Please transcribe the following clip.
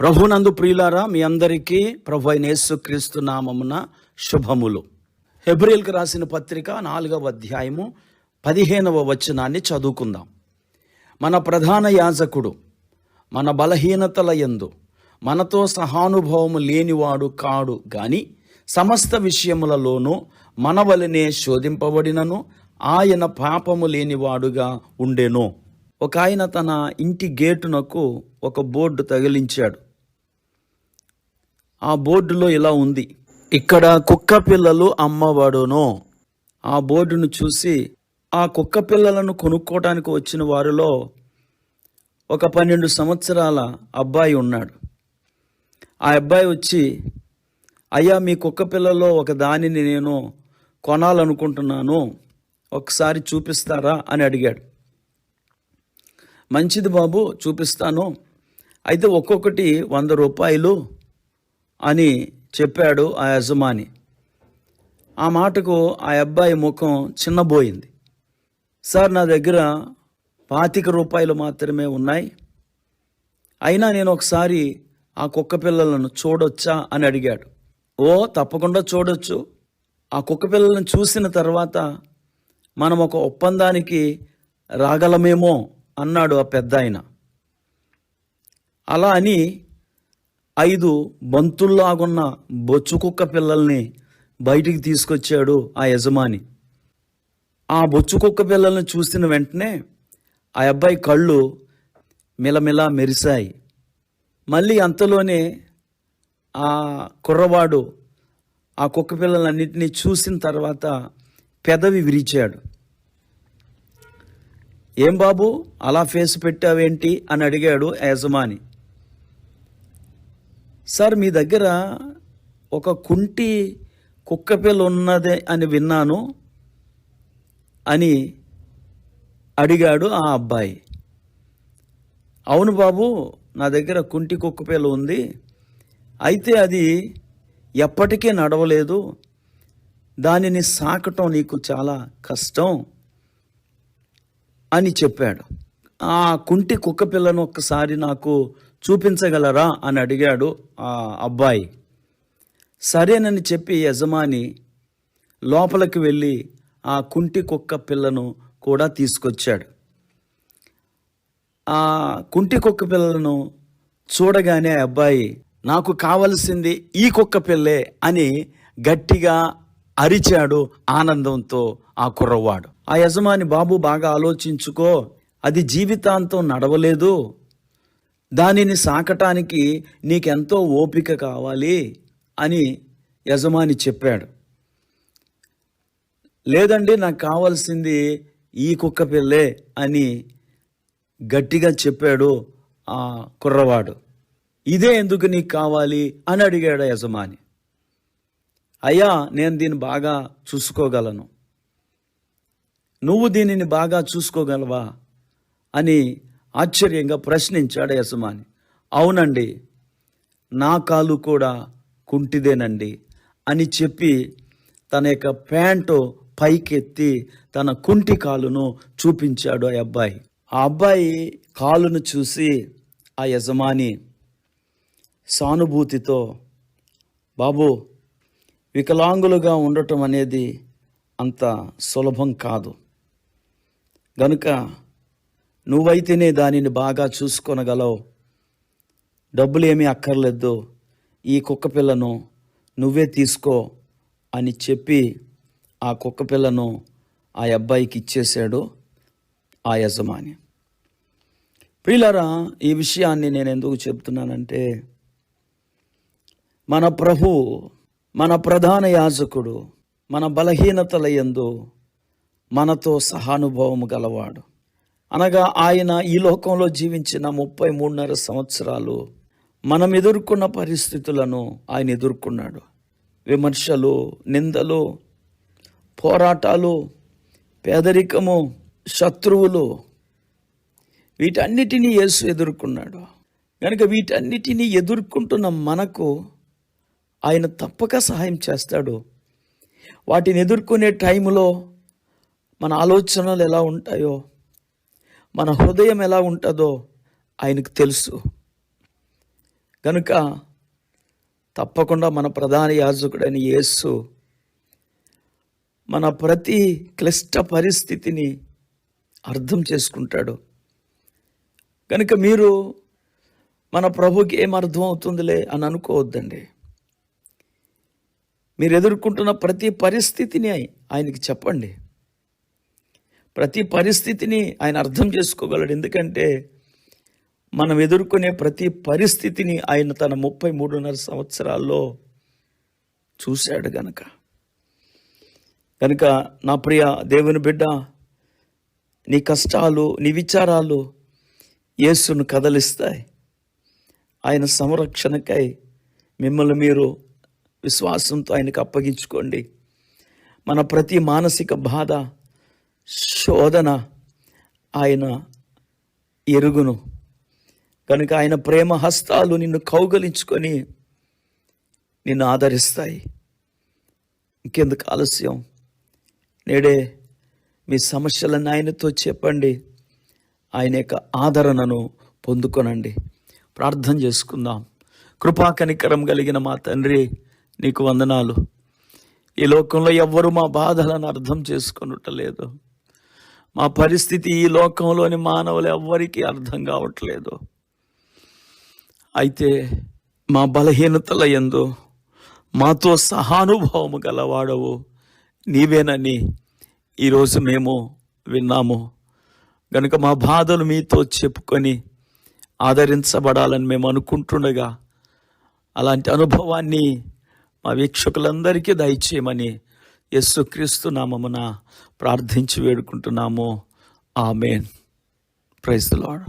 ప్రభునందు ప్రియులారా మీ అందరికీ ప్రభు అయిన యేసుక్రీస్తు నామమున శుభములు. హెబ్రిల్కి రాసిన పత్రిక నాలుగవ అధ్యాయము పదిహేనవ వచనాన్ని చదువుకుందాం. మన ప్రధాన యాజకుడు మన బలహీనతల యందు మనతో సహానుభవము లేనివాడు కాడు గాని సమస్త విషయములలోనూ మనవలనే శోధింపబడినను ఆయన పాపము లేనివాడుగా ఉండెను. ఒక ఆయన తన ఇంటి గేటునకు ఒక బోర్డు తగిలించాడు. ఆ బోర్డులో ఇలా ఉంది. ఇక్కడ కుక్క పిల్లలు అమ్మబడును ఆ బోర్డును చూసి ఆ కుక్క పిల్లలను కొనుక్కోవడానికి వచ్చిన వారిలో ఒక పన్నెండు సంవత్సరాల అబ్బాయి ఉన్నాడు. ఆ అబ్బాయి వచ్చి అయ్యా మీ కుక్క పిల్లలో ఒక దానిని నేను కొనాలనుకుంటున్నాను. ఒకసారి చూపిస్తారా? అని అడిగాడు. మంచిది బాబు చూపిస్తాను. అయితే ఒక్కొక్కటి వంద రూపాయలు అని చెప్పాడు ఆ యజమాని. ఆ మాటకు ఆ అబ్బాయి ముఖం చిన్నబోయింది. సార్ నా దగ్గర పాతిక రూపాయలు మాత్రమే ఉన్నాయి. అయినా నేను ఒకసారి ఆ కుక్క పిల్లలను చూడొచ్చా? అని అడిగాడు. ఓ తప్పకుండా చూడొచ్చు. ఆ కుక్క పిల్లలను చూసిన తర్వాత మనం ఒక ఒప్పందానికి రాగలమేమో అన్నాడు ఆ పెద్ద ఆయన అలా అని ఐదు బంతుల్లాగున్న బొచ్చు కుక్క పిల్లల్ని బయటికి తీసుకొచ్చాడు ఆ యజమాని. ఆ బొచ్చు కుక్క పిల్లల్ని చూసిన వెంటనే ఆ అబ్బాయి కళ్ళు మిలమిలా మెరిశాయి. మళ్ళీ అంతలోనే ఆ కుర్రవాడు ఆ కుక్క పిల్లలన్నింటినీ చూసిన తర్వాత పెదవి విరిచాడు. ఏం బాబు అలా ఫేస్ పెట్టావేంటి? అని అడిగాడు ఆ యజమాని. సార్ మీ దగ్గర ఒక కుంటి కుక్కపిల్ల ఉన్నది అని విన్నాను అని అడిగాడు ఆ అబ్బాయి. అవును బాబు నా దగ్గర కుంటి కుక్కపిల్ల ఉంది. అయితే అది ఎప్పటికీ నడవలేదు. దానిని సాకటం నీకు చాలా కష్టం అని చెప్పాడు. ఆ కుంటి కుక్కపిల్లను ఒకసారి ఒక్కసారి నాకు చూపించగలరా అని అడిగాడు ఆ అబ్బాయి. సరేనని చెప్పి యజమాని లోపలికి వెళ్ళి ఆ కుంటి కుక్క పిల్లను కూడా తీసుకొచ్చాడు. ఆ కుంటి కుక్క పిల్లలను చూడగానే అబ్బాయి నాకు కావలసింది ఈ కుక్క పిల్లే అని గట్టిగా అరిచాడు ఆనందంతో ఆ కుర్రవాడు. ఆ యజమాని బాబు బాగా ఆలోచించుకో. అది జీవితాంతం నడవలేదు. దానిని సాకటానికి నీకెంతో ఓపిక కావాలి అని యజమాని చెప్పాడు. లేదండి నాకు కావాల్సింది ఈ కుక్క పిల్లే అని గట్టిగా చెప్పాడు ఆ కుర్రవాడు. ఇదే ఎందుకు నీకు కావాలి అని అడిగాడు యజమాని. అయ్యా నేను దీన్ని బాగా చూసుకోగలను. నువ్వు దీనిని బాగా చూసుకోగలవా అని ఆశ్చర్యంగా ప్రశ్నించాడు యజమాని. అవునండి నా కాలు కూడా కుంటిదేనండి అని చెప్పి తన యొక్క ప్యాంటు పైకెత్తి తన కుంటి కాలును చూపించాడు ఆ అబ్బాయి. ఆ అబ్బాయి కాలును చూసి ఆ యజమాని సానుభూతితో బాబు వికలాంగులుగా ఉండటం అనేది అంత సులభం కాదు. గనుక నువ్వైతేనే దానిని బాగా చూసుకొనగలవు. డబ్బులు ఏమీ అక్కర్లేదు. ఈ కుక్క పిల్లను నువ్వే తీసుకో అని చెప్పి ఆ కుక్క పిల్లను ఆ అబ్బాయికి ఇచ్చేశాడు ఆ యజమాని. ప్రియులరా ఈ విషయాన్ని నేను ఎందుకు చెప్తున్నానంటే మన ప్రభు మన ప్రధాన యాజకుడు మన బలహీనతల ఎందు మనతో సహానుభవము గలవాడు. అనగా ఆయన ఈ లోకంలో జీవించిన ముప్పై మూడున్నర సంవత్సరాలు మనం ఎదుర్కొన్న పరిస్థితులను ఆయన ఎదుర్కొన్నాడు. విమర్శలు నిందలు పోరాటాలు పేదరికము శత్రువులు వీటన్నిటినీ యేసు ఎదుర్కొన్నాడు. కనుక వీటన్నిటినీ ఎదుర్కొంటున్న మనకు ఆయన తప్పక సహాయం చేస్తాడు. వాటిని ఎదుర్కొనే టైంలో మన ఆలోచనలు ఎలా ఉంటాయో మన హృదయం ఎలా ఉంటుందో ఆయనకు తెలుసు. కనుక తప్పకుండా మన ప్రధాన యాజకుడైన యేసు మన ప్రతి క్లిష్ట పరిస్థితిని అర్థం చేసుకుంటాడు. కనుక మీరు మన ప్రభుకి ఏం అర్థం అవుతుందిలే అని అనుకోవద్దండి. మీరు ఎదుర్కొంటున్న ప్రతి పరిస్థితిని ఆయనకి చెప్పండి. ప్రతి పరిస్థితిని ఆయన అర్థం చేసుకోగలడు. ఎందుకంటే మనం ఎదుర్కొనే ప్రతి పరిస్థితిని ఆయన తన ముప్పై మూడున్నర సంవత్సరాల్లో చూశాడు గనక. కనుక నా ప్రియ దేవుని బిడ్డ నీ కష్టాలు నీ విచారాలు యేసును కదలిస్తాయి. ఆయన సంరక్షణకై మిమ్మల్ని మీరు విశ్వాసంతో ఆయనకు అప్పగించుకోండి. మన ప్రతి మానసిక బాధ శోధన ఆయన ఎరుగును. కనుక ఆయన ప్రేమ హస్తాలు నిన్ను కౌగలించుకొని నిన్ను ఆదరిస్తాయి. ఇంకెందుకు ఆలస్యం? నేడే మీ సమస్యలను ఆయనతో చెప్పండి. ఆయన యొక్క ఆదరణను పొందుకొనండి. ప్రార్థన చేసుకుందాం. కృపా కనికరం కలిగిన మా తండ్రి నీకు వందనాలు. ఈ లోకంలో ఎవ్వరు మా బాధలను అర్థం చేసుకొనుటలేదు. మా పరిస్థితి ఈ లోకంలోని మానవులు ఎవ్వరికీ అర్థం కావట్లేదు. అయితే మా బలహీనతల ఎందు మాతో సహానుభవము గలవాడవు. నీవేనని ఈరోజు మేము విన్నాము. గనుక మా బాధలు మీతో చెప్పుకొని ఆదరించబడాలని మేము అనుకుంటుండగా అలాంటి అనుభవాన్ని మా వీక్షకులందరికీ దయచేయమని యస్సుక్రీస్తు నామమున ప్రార్థించి వేడుకుంటున్నాము. ఆమెన్. Praise lord